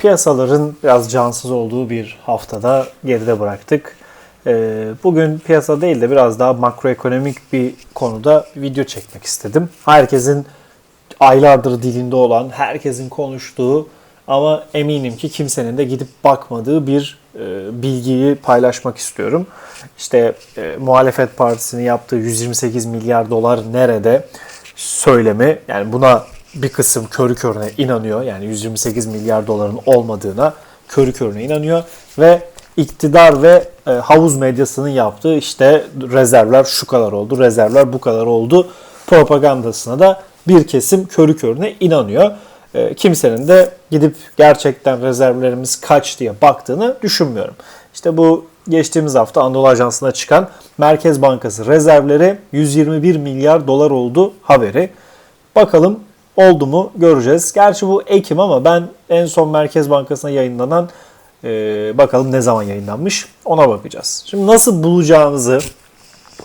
Piyasaların biraz cansız olduğu bir haftada geride bıraktık. Ee, Bugün piyasa değil de biraz daha makroekonomik bir konuda video çekmek istedim. Herkesin aylardır dilinde olan, herkesin konuştuğu ama eminim ki kimsenin de gidip bakmadığı bir e, bilgiyi paylaşmak istiyorum. İşte e, muhalefet partisinin yaptığı 128 milyar dolar nerede söylemi yani buna bir kısım körü körüne inanıyor. Yani 128 milyar doların olmadığına körü körüne inanıyor ve iktidar ve e, havuz medyasının yaptığı işte rezervler şu kadar oldu, rezervler bu kadar oldu propagandasına da bir kesim körü körüne inanıyor. E, kimsenin de gidip gerçekten rezervlerimiz kaç diye baktığını düşünmüyorum. İşte bu geçtiğimiz hafta Anadolu Ajansı'na çıkan Merkez Bankası rezervleri 121 milyar dolar oldu haberi. Bakalım oldu mu göreceğiz. Gerçi bu Ekim ama ben en son Merkez Bankası'na yayınlanan e, bakalım ne zaman yayınlanmış ona bakacağız. Şimdi nasıl bulacağınızı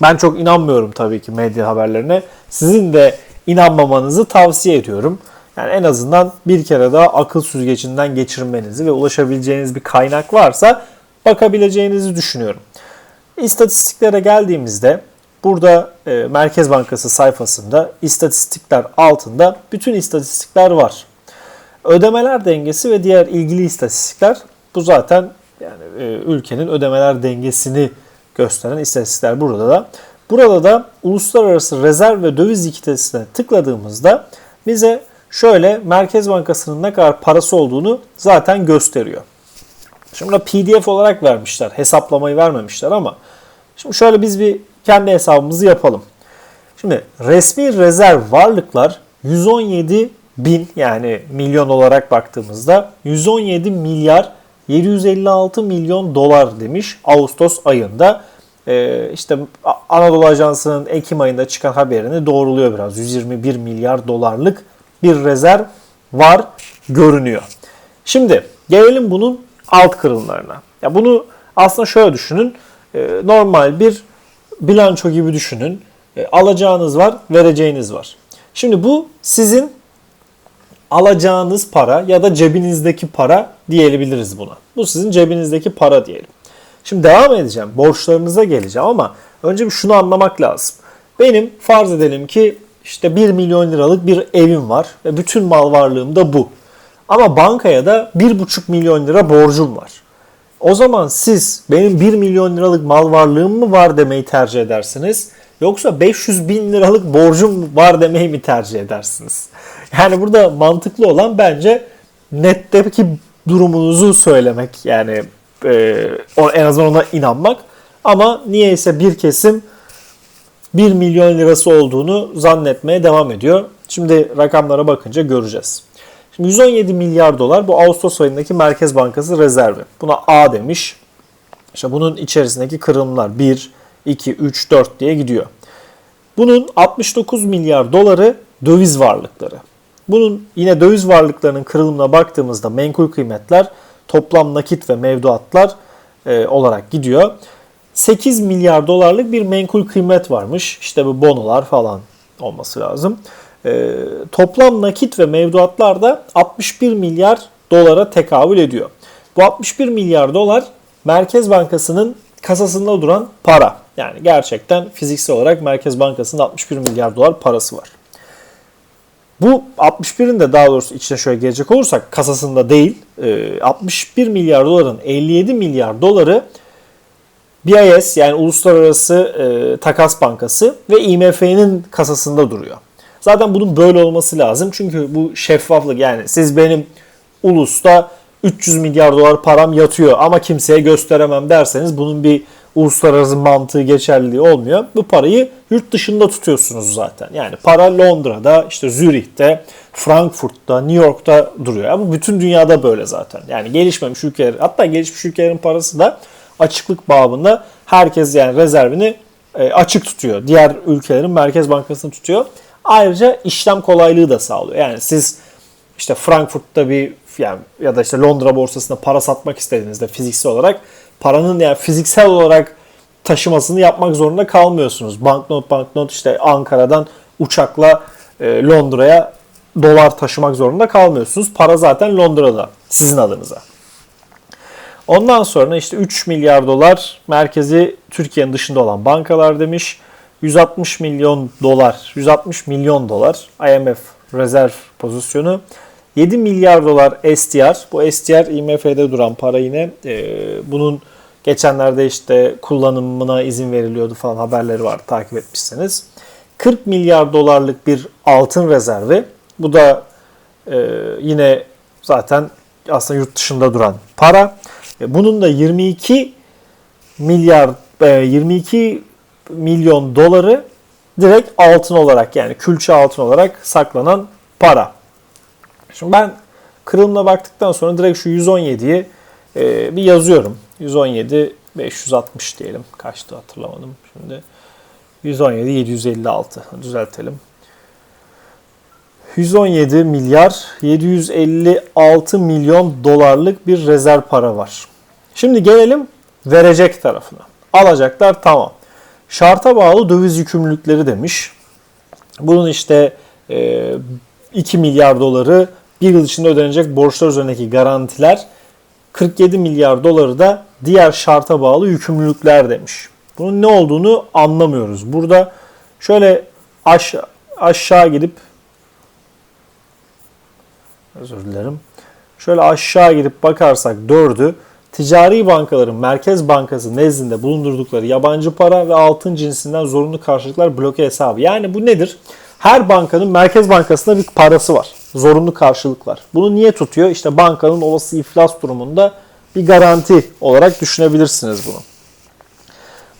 ben çok inanmıyorum tabii ki medya haberlerine. Sizin de inanmamanızı tavsiye ediyorum. Yani en azından bir kere daha akıl süzgecinden geçirmenizi ve ulaşabileceğiniz bir kaynak varsa bakabileceğinizi düşünüyorum. İstatistiklere geldiğimizde burada e, Merkez Bankası sayfasında istatistikler altında bütün istatistikler var. Ödemeler dengesi ve diğer ilgili istatistikler bu zaten yani e, ülkenin ödemeler dengesini gösteren istatistikler burada da. Burada da uluslararası rezerv ve döviz likiditesine tıkladığımızda bize şöyle Merkez Bankası'nın ne kadar parası olduğunu zaten gösteriyor. Şimdi burada PDF olarak vermişler. Hesaplamayı vermemişler ama şimdi şöyle biz bir kendi hesabımızı yapalım. Şimdi resmi rezerv varlıklar 117 bin yani milyon olarak baktığımızda 117 milyar 756 milyon dolar demiş Ağustos ayında. Ee, işte Anadolu Ajansı'nın Ekim ayında çıkan haberini doğruluyor biraz. 121 milyar dolarlık bir rezerv var görünüyor. Şimdi gelelim bunun alt kırımlarına. Ya bunu aslında şöyle düşünün. Ee, normal bir bilanço gibi düşünün. Ee, alacağınız var, vereceğiniz var. Şimdi bu sizin alacağınız para ya da cebinizdeki para diyebiliriz buna. Bu sizin cebinizdeki para diyelim. Şimdi devam edeceğim. Borçlarınıza geleceğim ama önce bir şunu anlamak lazım. Benim farz edelim ki işte 1 milyon liralık bir evim var ve bütün mal varlığım da bu. Ama bankaya da 1,5 milyon lira borcum var. O zaman siz benim 1 milyon liralık mal varlığım mı var demeyi tercih edersiniz? Yoksa 500 bin liralık borcum var demeyi mi tercih edersiniz? Yani burada mantıklı olan bence netteki durumunuzu söylemek. Yani e, en azından ona inanmak. Ama niyeyse bir kesim 1 milyon lirası olduğunu zannetmeye devam ediyor. Şimdi rakamlara bakınca göreceğiz. Şimdi 117 milyar dolar bu Ağustos ayındaki Merkez Bankası rezervi. Buna A demiş. İşte bunun içerisindeki kırılımlar 1, 2, 3, 4 diye gidiyor. Bunun 69 milyar doları döviz varlıkları. Bunun yine döviz varlıklarının kırılımına baktığımızda menkul kıymetler, toplam nakit ve mevduatlar e, olarak gidiyor. 8 milyar dolarlık bir menkul kıymet varmış. İşte bu bonolar falan olması lazım. E, toplam nakit ve mevduatlar da 61 milyar dolara tekabül ediyor. Bu 61 milyar dolar Merkez Bankası'nın kasasında duran para. Yani gerçekten fiziksel olarak Merkez Bankası'nın 61 milyar dolar parası var. Bu 61'in de daha doğrusu içine şöyle gelecek olursak kasasında değil 61 milyar doların 57 milyar doları BIS yani Uluslararası e, Takas Bankası ve IMF'nin kasasında duruyor. Zaten bunun böyle olması lazım çünkü bu şeffaflık yani siz benim ulusta 300 milyar dolar param yatıyor ama kimseye gösteremem derseniz bunun bir uluslararası mantığı geçerliliği olmuyor. Bu parayı yurt dışında tutuyorsunuz zaten. Yani para Londra'da, işte Zürih'te, Frankfurt'ta, New York'ta duruyor. Ama bütün dünyada böyle zaten. Yani gelişmemiş ülkeler, hatta gelişmiş ülkelerin parası da açıklık babında herkes yani rezervini e, açık tutuyor. Diğer ülkelerin merkez bankasını tutuyor. Ayrıca işlem kolaylığı da sağlıyor. Yani siz işte Frankfurt'ta bir yani ya da işte Londra borsasında para satmak istediğinizde fiziksel olarak paranın yani fiziksel olarak taşımasını yapmak zorunda kalmıyorsunuz. Banknot banknot işte Ankara'dan uçakla e, Londra'ya dolar taşımak zorunda kalmıyorsunuz. Para zaten Londra'da sizin adınıza. Ondan sonra işte 3 milyar dolar merkezi Türkiye'nin dışında olan bankalar demiş. 160 milyon dolar, 160 milyon dolar IMF rezerv pozisyonu. 7 milyar dolar STR. Bu STR IMF'de duran para yine. Ee, bunun geçenlerde işte kullanımına izin veriliyordu falan haberleri var takip etmişseniz. 40 milyar dolarlık bir altın rezervi. Bu da e, yine zaten aslında yurt dışında duran para. E, bunun da 22 milyar e, 22 milyon doları direkt altın olarak yani külçe altın olarak saklanan para. Şimdi ben kırılımına baktıktan sonra direkt şu 117'yi e, bir yazıyorum. 117 560 diyelim. Kaçtı hatırlamadım şimdi. 117 756 düzeltelim. 117 milyar 756 milyon dolarlık bir rezerv para var. Şimdi gelelim verecek tarafına. Alacaklar tamam. Şarta bağlı döviz yükümlülükleri demiş. Bunun işte 2 milyar doları bir yıl içinde ödenecek borçlar üzerindeki garantiler 47 milyar doları da diğer şarta bağlı yükümlülükler demiş. Bunun ne olduğunu anlamıyoruz. Burada şöyle aşağı, aşağı gidip özür dilerim. Şöyle aşağı gidip bakarsak dördü ticari bankaların Merkez Bankası nezdinde bulundurdukları yabancı para ve altın cinsinden zorunlu karşılıklar bloke hesabı. Yani bu nedir? Her bankanın Merkez Bankası'nda bir parası var. Zorunlu karşılıklar. Bunu niye tutuyor? İşte bankanın olası iflas durumunda bir garanti olarak düşünebilirsiniz bunu.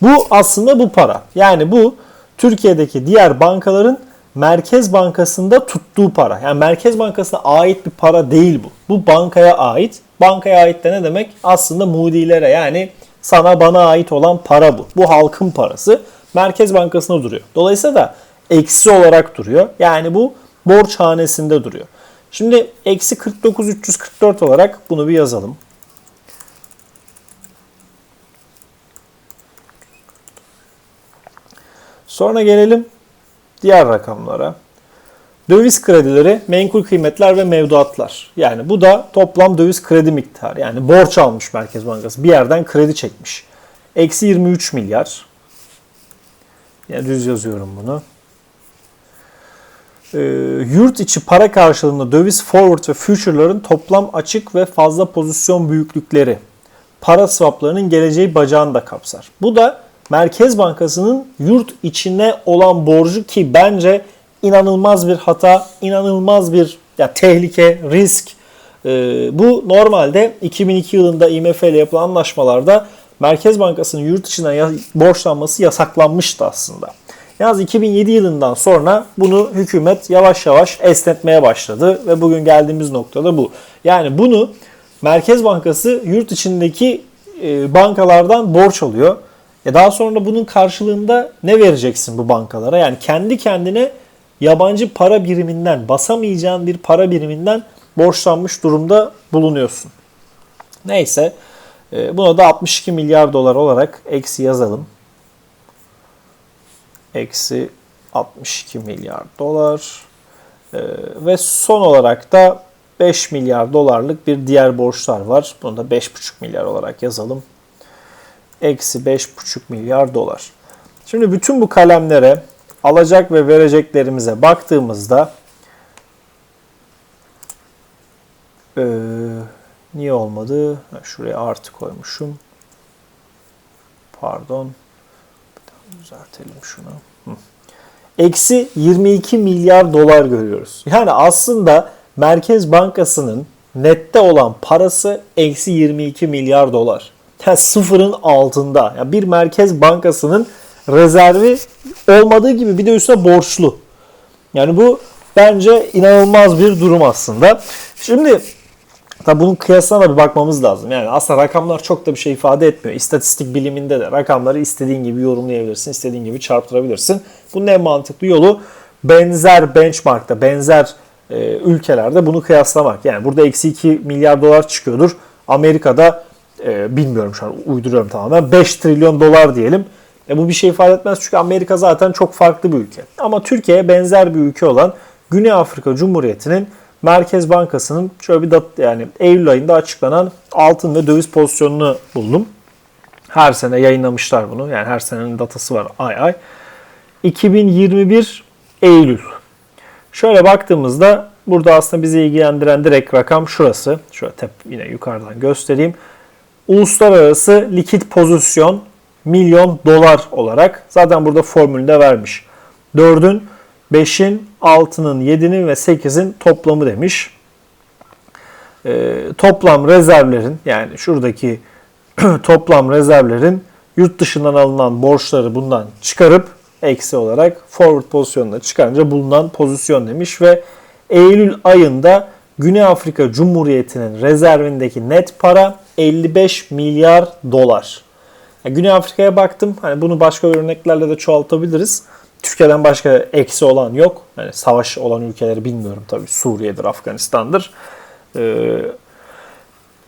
Bu aslında bu para. Yani bu Türkiye'deki diğer bankaların Merkez Bankası'nda tuttuğu para. Yani Merkez Bankası'na ait bir para değil bu. Bu bankaya ait. Bankaya ait de ne demek? Aslında mudilere yani sana bana ait olan para bu. Bu halkın parası. Merkez Bankası'nda duruyor. Dolayısıyla da eksi olarak duruyor. Yani bu borç hanesinde duruyor. Şimdi eksi 49344 olarak bunu bir yazalım. Sonra gelelim diğer rakamlara. Döviz kredileri, menkul kıymetler ve mevduatlar. Yani bu da toplam döviz kredi miktarı. Yani borç almış Merkez Bankası. Bir yerden kredi çekmiş. Eksi 23 milyar. Yani düz yazıyorum bunu. Ee, yurt içi para karşılığında döviz forward ve future'ların toplam açık ve fazla pozisyon büyüklükleri para swaplarının geleceği bacağını da kapsar. Bu da Merkez Bankası'nın yurt içine olan borcu ki bence inanılmaz bir hata, inanılmaz bir ya tehlike, risk. Ee, bu normalde 2002 yılında IMF ile yapılan anlaşmalarda Merkez Bankası'nın yurt içine borçlanması yasaklanmıştı aslında. Yalnız 2007 yılından sonra bunu hükümet yavaş yavaş esnetmeye başladı ve bugün geldiğimiz noktada bu. Yani bunu Merkez Bankası yurt içindeki e, bankalardan borç alıyor. E daha sonra bunun karşılığında ne vereceksin bu bankalara? Yani kendi kendine yabancı para biriminden, basamayacağın bir para biriminden borçlanmış durumda bulunuyorsun. Neyse e, buna da 62 milyar dolar olarak eksi yazalım. Eksi 62 milyar dolar. E, ve son olarak da 5 milyar dolarlık bir diğer borçlar var. Bunu da 5,5 milyar olarak yazalım. Eksi 5,5 milyar dolar. Şimdi bütün bu kalemlere alacak ve vereceklerimize baktığımızda ee, niye olmadı? Şuraya artı koymuşum. Pardon. Düzeltelim şunu. Eksi 22 milyar dolar görüyoruz. Yani aslında Merkez Bankası'nın nette olan parası eksi 22 milyar dolar. Yani sıfırın altında. Yani bir Merkez Bankası'nın rezervi olmadığı gibi bir de üstüne borçlu. Yani bu bence inanılmaz bir durum aslında. Şimdi tabi bunun kıyasına da bir bakmamız lazım. Yani aslında rakamlar çok da bir şey ifade etmiyor. İstatistik biliminde de rakamları istediğin gibi yorumlayabilirsin, istediğin gibi çarptırabilirsin. Bunun en mantıklı yolu benzer benchmarkta, benzer e, ülkelerde bunu kıyaslamak. Yani burada eksi 2 milyar dolar çıkıyordur. Amerika'da e, bilmiyorum şu an uyduruyorum tamamen 5 trilyon dolar diyelim. E bu bir şey ifade etmez çünkü Amerika zaten çok farklı bir ülke. Ama Türkiye'ye benzer bir ülke olan Güney Afrika Cumhuriyeti'nin Merkez Bankası'nın şöyle bir dat yani Eylül ayında açıklanan altın ve döviz pozisyonunu buldum. Her sene yayınlamışlar bunu. Yani her senenin datası var ay ay. 2021 Eylül. Şöyle baktığımızda burada aslında bizi ilgilendiren direkt rakam şurası. Şöyle tep yine yukarıdan göstereyim. Uluslararası likit pozisyon milyon dolar olarak zaten burada formülde vermiş. 4'ün 5'in 6'nın 7'nin ve 8'in toplamı demiş. Ee, toplam rezervlerin yani şuradaki toplam rezervlerin yurt dışından alınan borçları bundan çıkarıp eksi olarak forward pozisyonuna çıkarınca bulunan pozisyon demiş ve Eylül ayında Güney Afrika Cumhuriyeti'nin rezervindeki net para 55 milyar dolar. Yani Güney Afrika'ya baktım. Hani bunu başka örneklerle de çoğaltabiliriz. Türkiye'den başka eksi olan yok. Yani savaş olan ülkeleri bilmiyorum tabii. Suriye'dir, Afganistan'dır. Ee,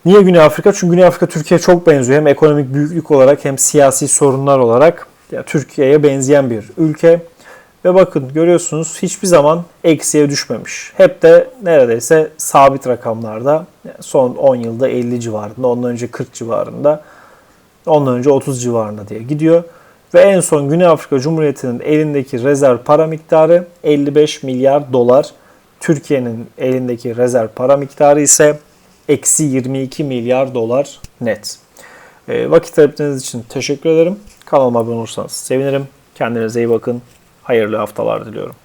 niye Güney Afrika? Çünkü Güney Afrika Türkiye'ye çok benziyor. Hem ekonomik büyüklük olarak hem siyasi sorunlar olarak ya Türkiye'ye benzeyen bir ülke. Ve bakın görüyorsunuz hiçbir zaman eksiye düşmemiş. Hep de neredeyse sabit rakamlarda. Son 10 yılda 50 civarında, ondan önce 40 civarında, ondan önce 30 civarında diye gidiyor. Ve en son Güney Afrika Cumhuriyeti'nin elindeki rezerv para miktarı 55 milyar dolar. Türkiye'nin elindeki rezerv para miktarı ise eksi 22 milyar dolar net. E, vakit ayırdığınız için teşekkür ederim. Kanalıma abone olursanız sevinirim. Kendinize iyi bakın. Hayırlı haftalar diliyorum.